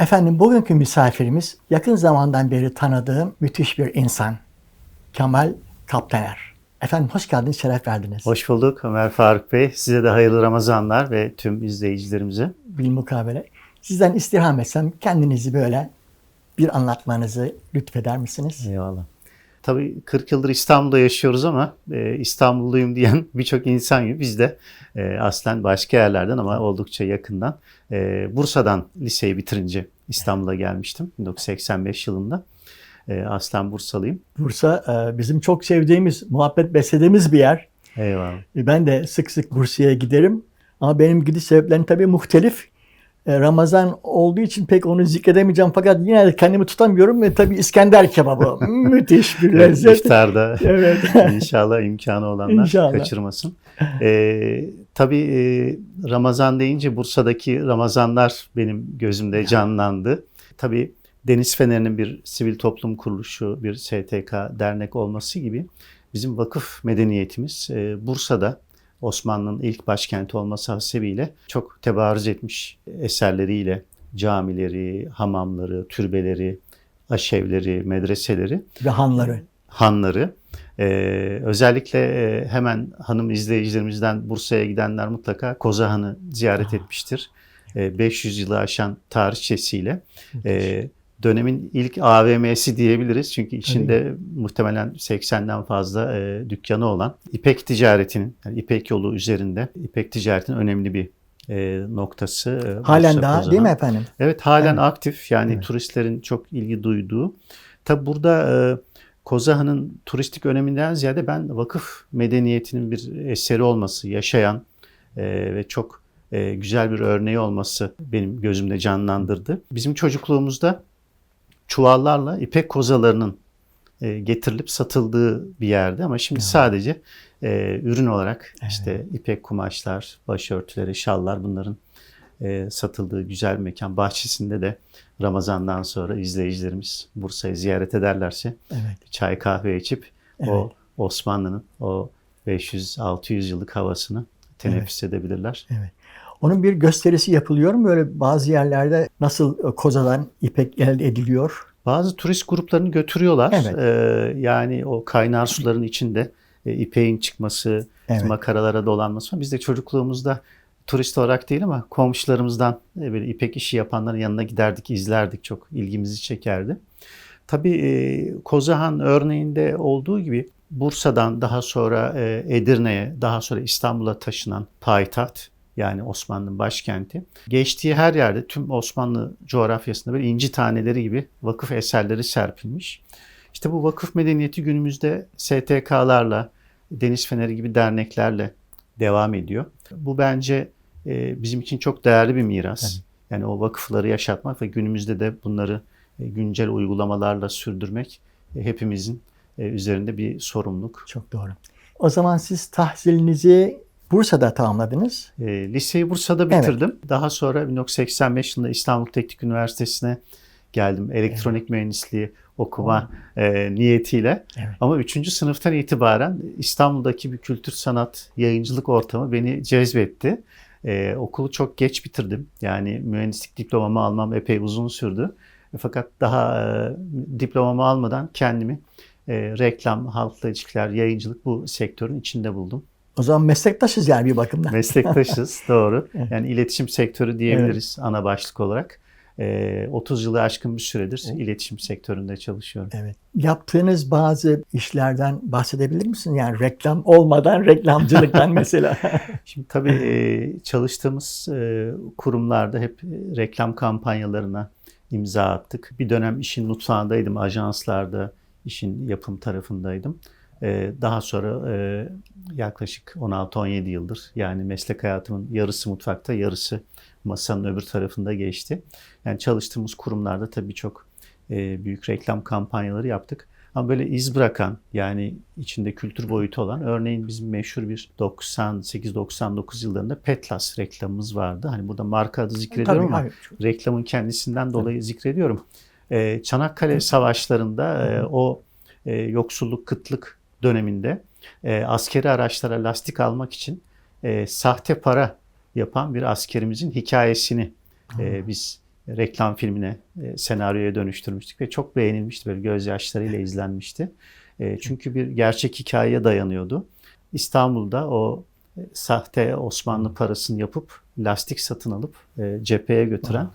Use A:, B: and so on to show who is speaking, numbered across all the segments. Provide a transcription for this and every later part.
A: Efendim bugünkü misafirimiz yakın zamandan beri tanıdığım müthiş bir insan. Kemal Kaptaner. Efendim hoş geldiniz, şeref verdiniz.
B: Hoş bulduk Ömer Faruk Bey. Size de hayırlı Ramazanlar ve tüm izleyicilerimize.
A: Bilmukabele. Sizden istirham etsem kendinizi böyle bir anlatmanızı lütfeder misiniz?
B: Eyvallah. Tabii 40 yıldır İstanbul'da yaşıyoruz ama e, İstanbulluyum diyen birçok insan gibi biz de e, aslen başka yerlerden ama oldukça yakından e, Bursa'dan liseyi bitirince İstanbul'a gelmiştim 1985 yılında. E, aslen Bursalıyım.
A: Bursa e, bizim çok sevdiğimiz, muhabbet beslediğimiz bir yer.
B: Eyvallah.
A: E, Ben de sık sık Bursa'ya giderim. Ama benim gidiş sebeplerim tabii muhtelif. E, Ramazan olduğu için pek onu zikredemeyeceğim fakat yine de kendimi tutamıyorum ve tabii İskender kebabı müthiş bir lezzet.
B: İftarda
A: Evet.
B: İnşallah imkanı olanlar
A: İnşallah.
B: kaçırmasın. Ee, tabii e, Ramazan deyince Bursa'daki Ramazanlar benim gözümde canlandı. Tabii Deniz Feneri'nin bir sivil toplum kuruluşu, bir STK, dernek olması gibi bizim vakıf medeniyetimiz e, Bursa'da Osmanlı'nın ilk başkenti olması hasebiyle çok tebarüz etmiş eserleriyle camileri, hamamları, türbeleri, aşevleri, medreseleri
A: Ve hanları.
B: hanları. Ee, özellikle e, hemen hanım izleyicilerimizden Bursa'ya gidenler mutlaka Koza Han'ı ziyaret etmiştir. Ee, 500 yılı aşan tarihçesiyle. Ee, dönemin ilk AVM'si diyebiliriz. Çünkü içinde muhtemelen 80'den fazla e, dükkanı olan İpek ticaretinin, yani İpek yolu üzerinde İpek ticaretinin önemli bir e, noktası. e,
A: Halen daha değil mi efendim?
B: Evet halen
A: Evet.
B: aktif yani
A: Evet.
B: turistlerin çok ilgi duyduğu. Tabi burada e, Kozaha'nın turistik öneminden ziyade ben vakıf medeniyetinin bir eseri olması, yaşayan e, ve çok e, güzel bir örneği olması benim gözümde canlandırdı. Bizim çocukluğumuzda çuvallarla ipek kozalarının e, getirilip satıldığı bir yerde ama şimdi
A: Ya.
B: sadece e, ürün olarak
A: Evet.
B: işte ipek kumaşlar, başörtüleri, şallar bunların e, satıldığı güzel bir mekan. Bahçesinde de Ramazan'dan sonra izleyicilerimiz Bursa'yı ziyaret ederlerse
A: Evet.
B: çay kahve içip o Osmanlı'nın o 500-600 yıllık havasını teneffüs edebilirler.
A: Onun bir gösterisi yapılıyor mu? Böyle bazı yerlerde nasıl e, kozadan ipek elde ediliyor?
B: Bazı turist gruplarını götürüyorlar.
A: Evet.
B: Ee, yani o kaynar suların içinde e, ipeğin çıkması,
A: Evet.
B: makaralara dolanması. Biz de çocukluğumuzda turist olarak değil ama komşularımızdan e, böyle ipek işi yapanların yanına giderdik, izlerdik. Çok ilgimizi çekerdi. Tabii e, Kozahan örneğinde olduğu gibi Bursa'dan daha sonra e, Edirne'ye, daha sonra İstanbul'a taşınan payitaht yani Osmanlı'nın başkenti. Geçtiği her yerde tüm Osmanlı coğrafyasında böyle inci taneleri gibi vakıf eserleri serpilmiş. İşte bu vakıf medeniyeti günümüzde STK'larla, Deniz Feneri gibi derneklerle devam ediyor. Bu bence e, bizim için çok değerli bir miras.
A: Evet.
B: Yani o vakıfları yaşatmak ve günümüzde de bunları e, güncel uygulamalarla sürdürmek e, hepimizin üzerinde bir sorumluluk.
A: Çok doğru. O zaman siz tahsilinizi Bursa'da tamamladınız.
B: E, liseyi Bursa'da
A: Evet.
B: bitirdim. Daha sonra 1985 yılında İstanbul Teknik Üniversitesi'ne geldim. Elektronik mühendisliği okuma e, niyetiyle.
A: Evet.
B: Ama 3. sınıftan itibaren İstanbul'daki bir kültür sanat yayıncılık ortamı beni cezbetti. E, okulu çok geç bitirdim. Yani mühendislik diplomamı almam epey uzun sürdü. Fakat daha e, diplomamı almadan kendimi e, reklam, halkla ilişkiler, yayıncılık bu sektörün içinde buldum.
A: O zaman meslektaşız yani bir bakımdan.
B: Meslektaşız doğru.
A: Evet.
B: Yani iletişim sektörü diyebiliriz ana başlık olarak. Ee, 30 yılı aşkın bir süredir iletişim sektöründe çalışıyorum.
A: Evet. Yaptığınız bazı işlerden bahsedebilir misin? Yani reklam olmadan reklamcılıktan mesela.
B: Şimdi tabii e, çalıştığımız e, kurumlarda hep e, reklam kampanyalarına imza attık. Bir dönem işin mutfağındaydım, ajanslarda işin yapım tarafındaydım. E, Daha sonra e, yaklaşık 16-17 yıldır yani meslek hayatımın yarısı mutfakta, yarısı masanın öbür tarafında geçti. Yani çalıştığımız kurumlarda tabii çok e, büyük reklam kampanyaları yaptık. Ama böyle iz bırakan yani içinde kültür boyutu olan örneğin bizim meşhur bir 98-99 yıllarında Petlas reklamımız vardı. Hani burada marka adı zikrediyorum
A: Tabii,
B: ama
A: hayır.
B: reklamın kendisinden dolayı zikrediyorum. Ee, Çanakkale Savaşları'nda e, o e, yoksulluk, kıtlık döneminde e, askeri araçlara lastik almak için e, sahte para yapan bir askerimizin hikayesini e, biz reklam filmine, e, senaryoya dönüştürmüştük ve çok beğenilmişti. Böyle gözyaşlarıyla izlenmişti. E, çünkü bir gerçek hikayeye dayanıyordu. İstanbul'da o e, sahte Osmanlı parasını yapıp lastik satın alıp e, cepheye götüren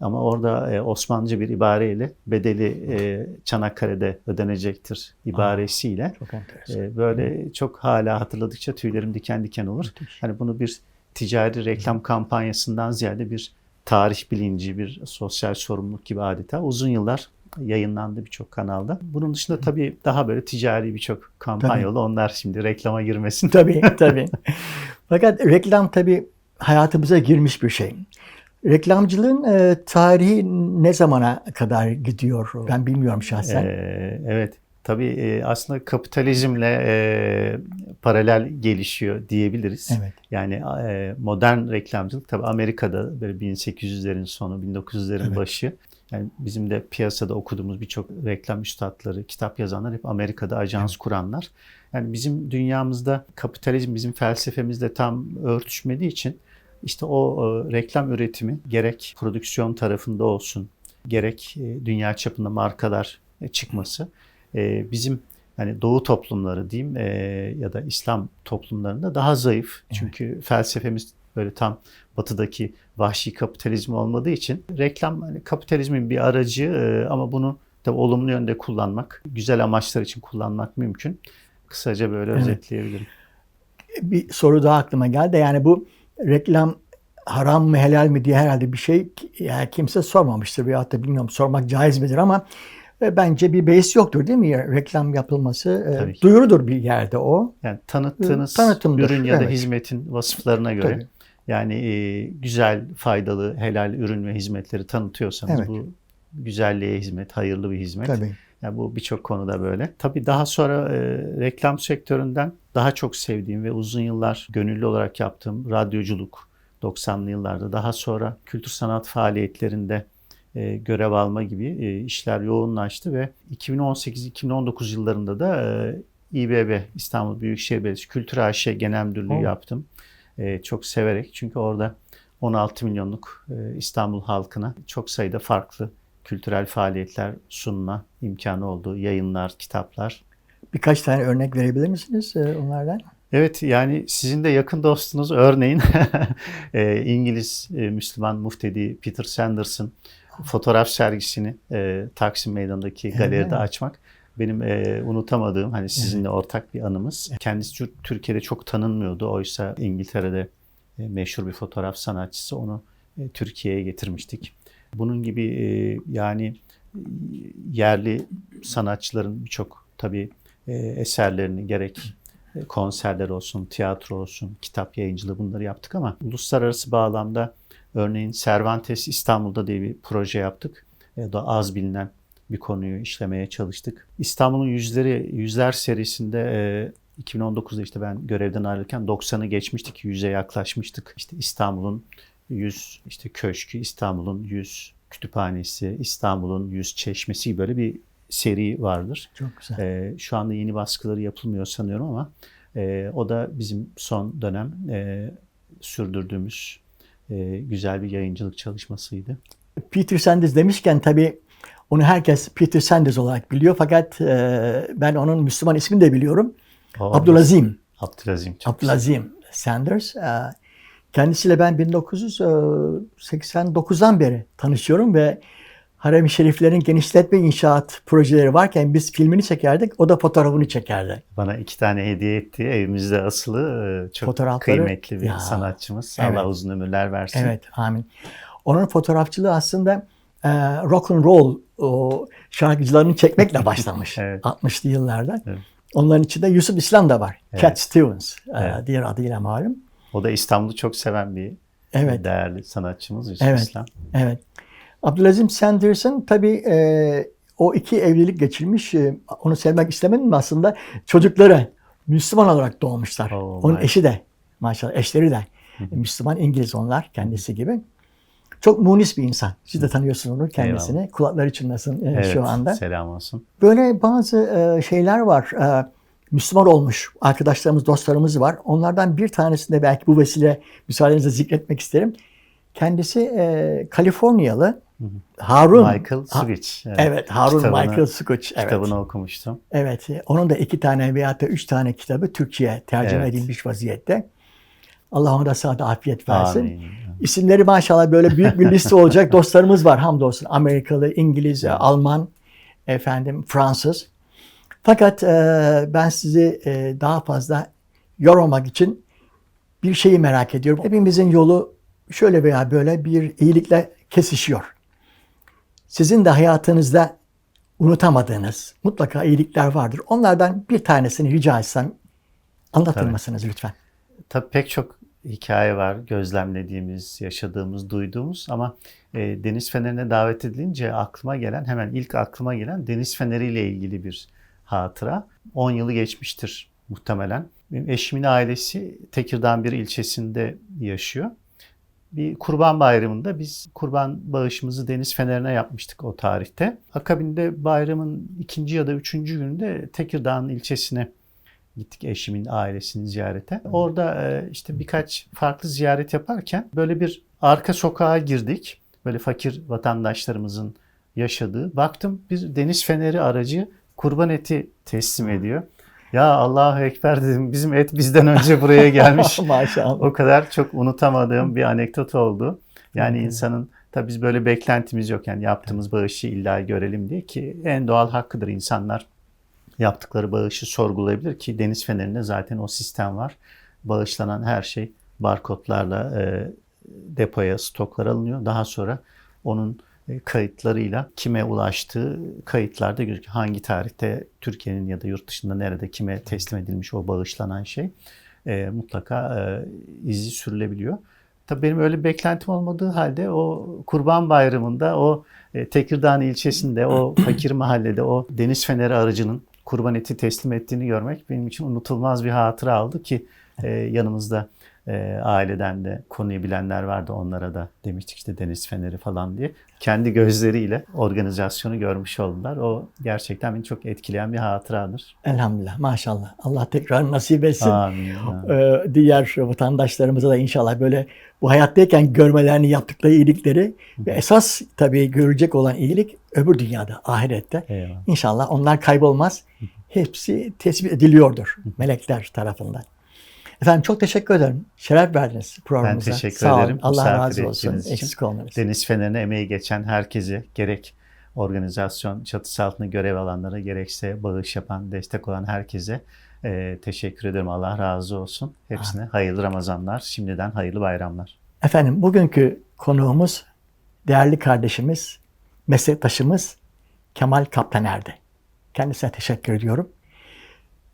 B: ama orada e, Osmanlıca bir ibareyle bedeli e, Çanakkale'de ödenecektir ibaresiyle
A: Çok enteresan.
B: e, böyle çok hala hatırladıkça tüylerim diken diken olur.
A: Müthiş.
B: Hani bunu bir ticari reklam kampanyasından ziyade bir tarih bilinci, bir sosyal sorumluluk gibi adeta uzun yıllar yayınlandı birçok kanalda. Bunun dışında tabii daha böyle ticari birçok kampanya oldu. Onlar şimdi reklama girmesin.
A: Tabii tabii. Fakat reklam tabii hayatımıza girmiş bir şey. Reklamcılığın e, tarihi ne zamana kadar gidiyor? Ben bilmiyorum şahsen.
B: Ee, evet. Tabii e, aslında kapitalizmle e, paralel gelişiyor diyebiliriz.
A: evet.
B: Yani e, modern reklamcılık tabii Amerika'da böyle 1800'lerin sonu, 1900'lerin
A: Evet.
B: başı. Yani bizim de piyasada okuduğumuz birçok reklam üstadları, kitap yazanlar hep Amerika'da ajans kuranlar. Yani bizim dünyamızda kapitalizm bizim felsefemizle tam örtüşmediği için işte o e, reklam üretimi gerek prodüksiyon tarafında olsun, gerek e, dünya çapında markalar e, çıkması bizim hani Doğu toplumları diyeyim ya da İslam toplumlarında daha zayıf. Çünkü felsefemiz böyle tam batıdaki vahşi kapitalizm olmadığı için reklam hani kapitalizmin bir aracı ama bunu da olumlu yönde kullanmak, güzel amaçlar için kullanmak mümkün. Kısaca böyle
A: Evet.
B: özetleyebilirim.
A: Bir soru daha aklıma geldi. Yani bu reklam haram mı helal mi diye herhalde bir şey yani kimse sormamıştır veyahut da bilmiyorum sormak caiz midir ama e, bence bir beis yoktur değil mi? Reklam yapılması e,
B: Tabii ki.
A: duyurudur bir yerde o.
B: Yani tanıttığınız
A: Tanıtımdır,
B: ürün ya da
A: evet.
B: hizmetin vasıflarına göre
A: Tabii.
B: yani e, güzel, faydalı, helal ürün ve hizmetleri tanıtıyorsanız
A: Evet.
B: bu güzelliğe hizmet, hayırlı bir hizmet.
A: Tabii.
B: Yani bu birçok konuda böyle. Tabii daha sonra e, reklam sektöründen daha çok sevdiğim ve uzun yıllar gönüllü olarak yaptığım radyoculuk 90'lı yıllarda daha sonra kültür sanat faaliyetlerinde e, görev alma gibi e, işler yoğunlaştı ve 2018-2019 yıllarında da e, İBB İstanbul Büyükşehir Belediyesi Kültür AŞ Genel Müdürlüğü
A: Oh.
B: yaptım. E, çok severek çünkü orada 16 milyonluk e, İstanbul halkına çok sayıda farklı kültürel faaliyetler sunma imkanı oldu. Yayınlar, kitaplar.
A: Birkaç tane örnek verebilir misiniz e, onlardan?
B: Evet yani sizin de yakın dostunuz örneğin e, İngiliz e, Müslüman muftedi Peter Sanderson fotoğraf sergisini Taksim Meydanı'ndaki galeride açmak benim e, unutamadığım hani sizinle ortak bir anımız. Kendisi Tür- Türkiye'de çok tanınmıyordu. Oysa İngiltere'de e, meşhur bir fotoğraf sanatçısı onu e, Türkiye'ye getirmiştik. Bunun gibi e, yani e, yerli sanatçıların birçok tabii e, eserlerini gerek e, konserler olsun, tiyatro olsun, kitap yayıncılığı bunları yaptık ama uluslararası bağlamda örneğin Cervantes İstanbul'da diye bir proje yaptık. E, da az bilinen bir konuyu işlemeye çalıştık. İstanbul'un Yüzleri Yüzler serisinde e, 2019'da işte ben görevden ayrılırken 90'ı geçmiştik, 100'e yaklaşmıştık. İşte İstanbul'un 100 işte köşkü, İstanbul'un 100 kütüphanesi, İstanbul'un 100 çeşmesi gibi böyle bir seri vardır.
A: Çok güzel.
B: Ee, şu anda yeni baskıları yapılmıyor sanıyorum ama e, o da bizim son dönem e, sürdürdüğümüz e, güzel bir yayıncılık çalışmasıydı.
A: Peter Sanders demişken tabii onu herkes Peter Sanders olarak biliyor fakat e, ben onun Müslüman ismini de biliyorum.
B: O-
A: Abdülazim.
B: Abdülazim.
A: Abdülazim Sanders. E, Kendisiyle ben 1989'dan beri tanışıyorum ve Harem-i Şeriflerin genişletme inşaat projeleri varken biz filmini çekerdik, o da fotoğrafını çekerdi.
B: Bana iki tane hediye etti. Evimizde asılı. e, Çok kıymetli bir
A: Ya,
B: sanatçımız.
A: evet.
B: Allah uzun ömürler versin.
A: Evet, amin. Onun fotoğrafçılığı aslında e, rock and roll o şarkıcılarını çekmekle başlamış
B: Evet.
A: 60'lı yıllarda.
B: Evet.
A: Onların içinde Yusuf İslam da var.
B: Evet.
A: Cat Stevens e,
B: Evet.
A: diğer adıyla malum.
B: O da İstanbul'u çok seven bir
A: Evet.
B: değerli sanatçımız Yusuf
A: Evet.
B: İslam.
A: Evet. Abdülazim Sanders'ın tabii e, o iki evlilik geçirmiş. E, onu sevmek istemedim mi aslında? Çocukları Müslüman olarak doğmuşlar.
B: Oh,
A: Onun
B: my.
A: eşi de maşallah eşleri de Müslüman İngiliz onlar kendisi gibi. Çok munis bir insan. Siz de tanıyorsunuz onu kendisini. Kulakları çınlasın e,
B: Evet,
A: şu anda.
B: selam olsun.
A: Böyle bazı e, şeyler var. E, Müslüman olmuş arkadaşlarımız, dostlarımız var. Onlardan bir tanesini de belki bu vesile müsaadenizle zikretmek isterim. Kendisi e, Kaliforniyalı Harun.
B: Michael
A: Ha-
B: Switch.
A: Evet, Harun
B: Kitabını-
A: Michael Sukuç. Evet.
B: Kitabını okumuştum.
A: Evet, e, onun da iki tane veya da üç tane kitabı Türkçe'ye tercüme
B: Evet.
A: edilmiş vaziyette. Allah ona da sağda afiyet versin.
B: Amin.
A: İsimleri maşallah böyle büyük bir liste olacak dostlarımız var hamdolsun. Amerikalı, İngiliz, Alman, efendim Fransız. Fakat e, ben sizi e, daha fazla yormamak için bir şeyi merak ediyorum. Hepimizin yolu şöyle veya böyle bir iyilikle kesişiyor. Sizin de hayatınızda unutamadığınız mutlaka iyilikler vardır. Onlardan bir tanesini rica etsem anlatır
B: Tabii.
A: mısınız lütfen?
B: Tabii pek çok hikaye var gözlemlediğimiz, yaşadığımız, duyduğumuz ama e, deniz fenerine davet edilince aklıma gelen hemen ilk aklıma gelen deniz feneriyle ilgili bir hatıra. 10 yılı geçmiştir muhtemelen. Eşimin ailesi Tekirdağ bir ilçesinde yaşıyor. Bir kurban bayramında biz kurban bağışımızı deniz fenerine yapmıştık o tarihte. Akabinde bayramın ikinci ya da üçüncü gününde Tekirdağ'ın ilçesine gittik eşimin ailesini ziyarete. Orada e, işte birkaç farklı ziyaret yaparken böyle bir arka sokağa girdik. Böyle fakir vatandaşlarımızın yaşadığı. Baktım bir deniz feneri aracı kurban eti teslim ediyor. Ya Allahu Ekber dedim bizim et bizden önce buraya gelmiş.
A: Maşallah.
B: O kadar çok unutamadığım bir anekdot oldu. Yani insanın tabii biz böyle beklentimiz yok. Yani yaptığımız bağışı illa görelim diye ki en doğal hakkıdır insanlar yaptıkları bağışı sorgulayabilir ki Deniz Feneri'nde zaten o sistem var. Bağışlanan her şey barkodlarla e, depoya, stoklara alınıyor. Daha sonra onun kayıtlarıyla kime ulaştığı kayıtlarda gözüküyor. Hangi tarihte Türkiye'nin ya da yurt dışında nerede kime teslim edilmiş o bağışlanan şey e, mutlaka e, izi sürülebiliyor. Tabii benim öyle bir beklentim olmadığı halde o Kurban Bayramı'nda o e, Tekirdağ ilçesinde o fakir mahallede o deniz feneri aracının kurban eti teslim ettiğini görmek benim için unutulmaz bir hatıra oldu ki e, yanımızda e, aileden de konuyu bilenler vardı onlara da demiştik işte deniz feneri falan diye. Kendi gözleriyle organizasyonu görmüş oldular. O gerçekten beni çok etkileyen bir hatıradır.
A: Elhamdülillah maşallah. Allah tekrar nasip etsin.
B: Amin.
A: Ee, diğer vatandaşlarımıza da inşallah böyle bu hayattayken görmelerini yaptıkları iyilikleri ve esas tabii görecek olan iyilik öbür dünyada, ahirette.
B: Eyvallah.
A: İnşallah onlar kaybolmaz. Hepsi tespit ediliyordur melekler tarafından. Efendim çok teşekkür ederim. Şeref verdiniz programımıza.
B: teşekkür
A: Sağ olun.
B: ederim.
A: Allah razı olsun. Eksik olmayınız.
B: Deniz Feneri'ne emeği geçen herkese gerek organizasyon çatısı altında görev alanlara gerekse bağış yapan, destek olan herkese e, teşekkür ederim. Allah razı olsun. Hepsine hayırlı Ramazanlar, şimdiden hayırlı bayramlar.
A: Efendim bugünkü konuğumuz değerli kardeşimiz, meslektaşımız Kemal Kaplaner'di. Kendisine teşekkür ediyorum.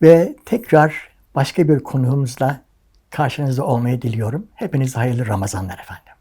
A: Ve tekrar başka bir konuğumuzla karşınızda olmayı diliyorum. Hepinize hayırlı Ramazanlar efendim.